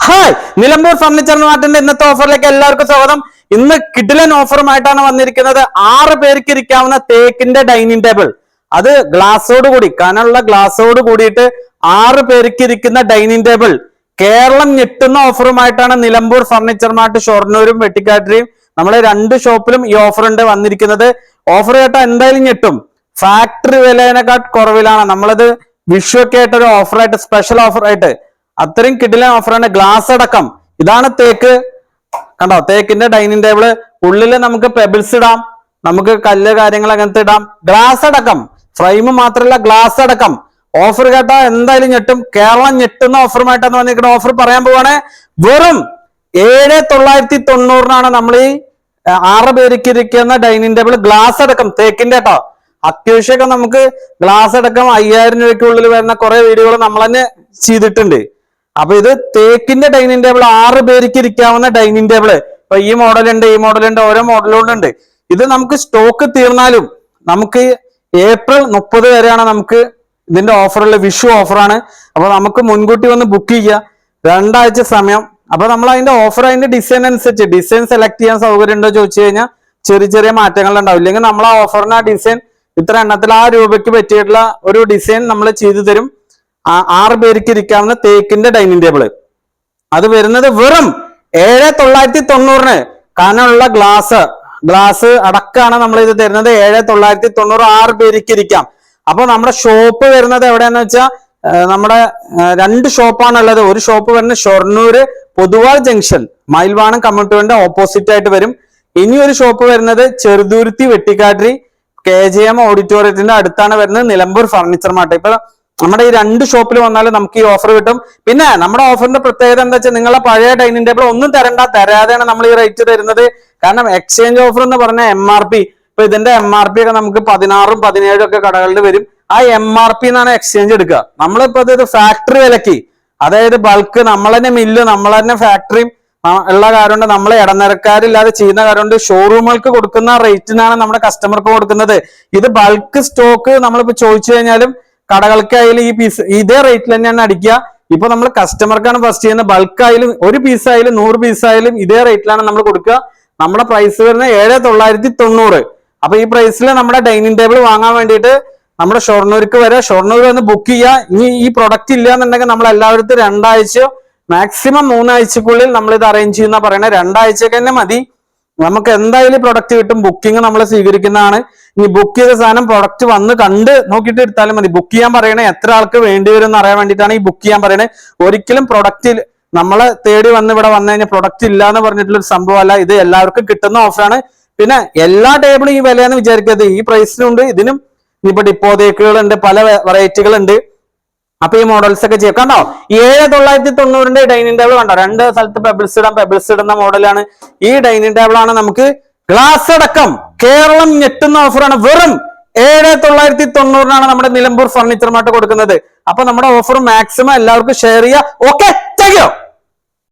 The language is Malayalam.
ഹായ് നിലമ്പൂർ ഫർണിച്ചർ മാർട്ടിന്റെ ഇന്നത്തെ ഓഫറിലേക്ക് എല്ലാവർക്കും സ്വാഗതം. ഇന്ന് കിഡിലൻ ഓഫറുമായിട്ടാണ് വന്നിരിക്കുന്നത്. ആറ് പേർക്ക് ഇരിക്കാവുന്ന തേക്കിന്റെ ഡൈനിങ് ടേബിൾ. അത് ഗ്ലാസോട് കൂടി കനുള്ള ഗ്ലാസോട് കൂടിയിട്ട് ആറ് പേർക്ക് ഇരിക്കുന്ന ഡൈനിങ് ടേബിൾ. കേരളം ഞെട്ടുന്ന ഓഫറുമായിട്ടാണ് നിലമ്പൂർ ഫർണിച്ചർ മാർട്ട് ഷൊർണൂരും വെട്ടിക്കാട്ടിരിയും. നമ്മളെ രണ്ട് ഷോപ്പിലും ഈ ഓഫർ ഉണ്ട് വന്നിരിക്കുന്നത്. ഓഫർ കേട്ടാൽ എന്തായാലും ഞെട്ടും. ഫാക്ടറി വിലേനെക്കാട്ട് കുറവിലാണ്. നമ്മളത് വിഷു ഒക്കെ ആയിട്ട് ഒരു ഓഫറായിട്ട് സ്പെഷ്യൽ ഓഫറായിട്ട്. അത്രയും കിടിലൻ ഓഫറാണ്. ഗ്ലാസ് അടക്കം. ഇതാണ് തേക്ക്. കണ്ടോ? തേക്കിന്റെ ഡൈനിങ് ടേബിൾ ഉള്ളിൽ നമുക്ക് പെബിൾസ് ഇടാം. നമുക്ക് കല്ല് കാര്യങ്ങൾ അങ്ങനത്തെ ഇടാം. ഗ്ലാസ് അടക്കം. ഫ്രെയിം മാത്രമല്ല ഗ്ലാസ് അടക്കം. ഓഫർ കേട്ടാ എന്തായാലും ഞെട്ടും. കേരളം ഞെട്ടുന്ന ഓഫറുമായിട്ടാണ് വന്നിരിക്കുന്ന ഓഫർ പറയാൻ പോവാണ്. വെറും ഏഴ് തൊള്ളായിരത്തി തൊണ്ണൂറിനാണ് നമ്മൾ ഈ ആറ് പേർക്ക് ഇരിക്കുന്ന ഡൈനിങ് ടേബിൾ ഗ്ലാസ് അടക്കം. തേക്കിന്റെ കേട്ടോ. അത്യാവശ്യമൊക്കെ നമുക്ക് ഗ്ലാസ് അടക്കം അയ്യായിരം രൂപയ്ക്കുള്ളിൽ വരുന്ന കുറെ വീടുകൾ നമ്മൾ തന്നെ ചെയ്തിട്ടുണ്ട്. അപ്പൊ ഇത് തേക്കിന്റെ ഡൈനിങ് ടേബിൾ ആറ് പേർക്ക് ഇരിക്കാവുന്ന ഡൈനിങ് ടേബിൾ ഇപ്പൊ ഈ മോഡലുണ്ട് ഈ മോഡലുണ്ട് ഓരോ മോഡലുകളുണ്ട് ഇത് നമുക്ക് സ്റ്റോക്ക് തീർന്നാലും നമുക്ക് ഏപ്രിൽ മുപ്പത് വരെയാണ് നമുക്ക് ഇതിന്റെ ഓഫറുള്ള വിഷു ഓഫറാണ് അപ്പൊ നമുക്ക് മുൻകൂട്ടി വന്ന് ബുക്ക് ചെയ്യുക രണ്ടാഴ്ച സമയം. അപ്പൊ നമ്മൾ അതിന്റെ ഓഫർ അതിന്റെ ഡിസൈൻ അനുസരിച്ച് ഡിസൈൻ സെലക്ട് ചെയ്യാൻ സൗകര്യം ഉണ്ടോ ചോദിച്ചു കഴിഞ്ഞാൽ ചെറിയ ചെറിയ മാറ്റങ്ങൾ ഉണ്ടാവും ഇല്ലെങ്കിൽ നമ്മൾ ആ ഓഫറിന് ആ ഡിസൈൻ ഇത്ര എണ്ണത്തിൽ ആ രൂപയ്ക്ക് പറ്റിയിട്ടുള്ള ഒരു ഡിസൈൻ നമ്മൾ ചെയ്തു തരും. ആറ് പേർക്ക് ഇരിക്കാവുന്ന തേക്കിന്റെ ഡൈനിങ് ടേബിൾ അത് വരുന്നത് വെറും ഏഴ് തൊള്ളായിരത്തി തൊണ്ണൂറിന് കനമുള്ള ഗ്ലാസ് ഗ്ലാസ് അടക്കാണ് നമ്മൾ ഇത് തരുന്നത്. ഏഴ് തൊള്ളായിരത്തി തൊണ്ണൂറ് ആറ് പേർക്ക് ഇരിക്കാം. അപ്പൊ നമ്മുടെ ഷോപ്പ് വരുന്നത് എവിടെയാന്ന് വെച്ചാൽ നമ്മുടെ രണ്ട് ഷോപ്പാണ് ഉള്ളത് ഒരു ഷോപ്പ് വരുന്നത് ഷൊർണൂര് പൊതുവാൾ ജംഗ്ഷൻ. മയിൽവാണം കമ്മ്യൂണിറ്റിന്റെ ഓപ്പോസിറ്റ് ആയിട്ട് വരും. ഇനി ഒരു ഷോപ്പ് വരുന്നത് Cheruthuruthy Vettikkattiri. K J M ഓഡിറ്റോറിയത്തിന്റെ അടുത്താണ് വരുന്നത് നിലമ്പൂർ ഫർണിച്ചർ മാർട്ട് ഇപ്പൊ നമ്മുടെ ഈ രണ്ട് ഷോപ്പിൽ വന്നാലും നമുക്ക് ഈ ഓഫർ കിട്ടും. പിന്നെ നമ്മുടെ ഓഫറിന്റെ പ്രത്യേകത എന്താ വെച്ചാൽ നിങ്ങളെ പഴയ ഡൈനിങ് ടേബിൾ ഒന്നും തരണ്ട തരാതെയാണ് നമ്മൾ ഈ റേറ്റ് തരുന്നത്. കാരണം എക്സ്ചേഞ്ച് ഓഫർ എന്ന് പറഞ്ഞ എം ആർ പി ഇപ്പൊ ഇതിന്റെ എം ആർ പി ഒക്കെ നമുക്ക് പതിനാറും പതിനേഴും ഒക്കെ കടകളിൽ വരും. ആ എം ആർ പി എന്നാണ് എക്സ്ചേഞ്ച് എടുക്കുക. നമ്മളിപ്പോ ഇത് ഫാക്ടറി വിലക്ക്. അതായത് ബൾക്ക് നമ്മൾ തന്നെ മില്ല് നമ്മൾ തന്നെ ഫാക്ടറിയും ഉള്ള കാര്യമുണ്ട്. നമ്മൾ ഇടനിരക്കാരില്ലാതെ ചെയ്യുന്ന കാര്യമുണ്ട്. ഷോറൂമുകൾക്ക് കൊടുക്കുന്ന റേറ്റിനാണ് നമ്മുടെ കസ്റ്റമർക്ക് കൊടുക്കുന്നത്. ഇത് ബൾക്ക് സ്റ്റോക്ക് നമ്മളിപ്പോ ചോദിച്ചു കഴിഞ്ഞാലും കടകൾക്കായാലും ഈ പീസ് ഇതേ റേറ്റിൽ തന്നെയാണ് അടിക്കുക. ഇപ്പൊ നമ്മൾ കസ്റ്റമർക്കാണ് ഫസ്റ്റ് ചെയ്യുന്നത്. ബൾക്ക് ആയാലും ഒരു പീസ് ആയാലും നൂറ് പീസ് ആയാലും ഇതേ റേറ്റിലാണ് നമ്മൾ കൊടുക്കുക. നമ്മുടെ പ്രൈസ് വരുന്നത് ഏഴ് തൊള്ളായിരത്തി തൊണ്ണൂറ്. അപ്പൊ ഈ പ്രൈസിൽ നമ്മുടെ ഡൈനിങ് ടേബിൾ വാങ്ങാൻ വേണ്ടിയിട്ട് നമ്മുടെ ഷൊർണൂർക്ക് വരെ ഷൊർണൂർ വന്ന് ബുക്ക് ചെയ്യുക. ഇനി ഈ പ്രൊഡക്റ്റ് ഇല്ല എന്നുണ്ടെങ്കിൽ നമ്മൾ എല്ലാവരും രണ്ടാഴ്ചയോ മാക്സിമം മൂന്നാഴ്ചക്കുള്ളിൽ നമ്മൾ ഇത് അറേഞ്ച് ചെയ്യുന്ന പറയണത് രണ്ടാഴ്ചക്ക് തന്നെ മതി. നമുക്ക് എന്തായാലും പ്രൊഡക്റ്റ് കിട്ടും. ബുക്കിംഗ് നമ്മൾ സ്വീകരിക്കുന്നതാണ്. ഇനി ബുക്ക് ചെയ്ത സാധനം പ്രൊഡക്റ്റ് വന്ന് കണ്ട് നോക്കിയിട്ട് എടുത്താലും മതി. ബുക്ക് ചെയ്യാൻ പറയണേ എത്ര ആൾക്ക് വേണ്ടി വരും എന്ന് അറിയാൻ വേണ്ടിയിട്ടാണ് ഈ ബുക്ക് ചെയ്യാൻ പറയണേ. ഒരിക്കലും പ്രൊഡക്റ്റിൽ നമ്മളെ തേടി വന്ന് ഇവിടെ വന്നു കഴിഞ്ഞാൽ പ്രൊഡക്റ്റ് ഇല്ല എന്ന് പറഞ്ഞിട്ടുള്ള ഒരു സംഭവമല്ല. ഇത് എല്ലാവർക്കും കിട്ടുന്ന ഓഫറാണ് പിന്നെ എല്ലാ ടേബിളും ഈ വിലയെന്ന് വിചാരിക്കരുത്. ഈ പ്രൈസിനുണ്ട് ഇതിനും ഇനിയിപ്പോ ഡിപ്പോതേക്കുകളുണ്ട് പല വെറൈറ്റികൾ ഉണ്ട് അപ്പൊ ഈ മോഡൽസ് ഒക്കെ ചെയ്യാം. കണ്ടോ? ഏഴ് തൊള്ളായിരത്തി തൊണ്ണൂറിന്റെ ഡൈനിങ് ടേബിൾ കണ്ടോ? രണ്ട് സ്ഥലത്ത് പെബിൾസ് ഇടാം പെബിൾസ് ഇടുന്ന മോഡലാണ് ഈ ഡൈനിങ് ടേബിൾ ആണ് നമുക്ക് ഗ്ലാസ് അടക്കം കേരളം ഞെട്ടുന്ന ഓഫറാണ് വെറും ഏഴ് തൊള്ളായിരത്തി തൊണ്ണൂറിനാണ് നമ്മുടെ നിലമ്പൂർ ഫർണിച്ചറുമായിട്ട് കൊടുക്കുന്നത്. അപ്പൊ നമ്മുടെ ഓഫർ മാക്സിമം എല്ലാവർക്കും ഷെയർ ചെയ്യുക ഓക്കെ താങ്ക് യു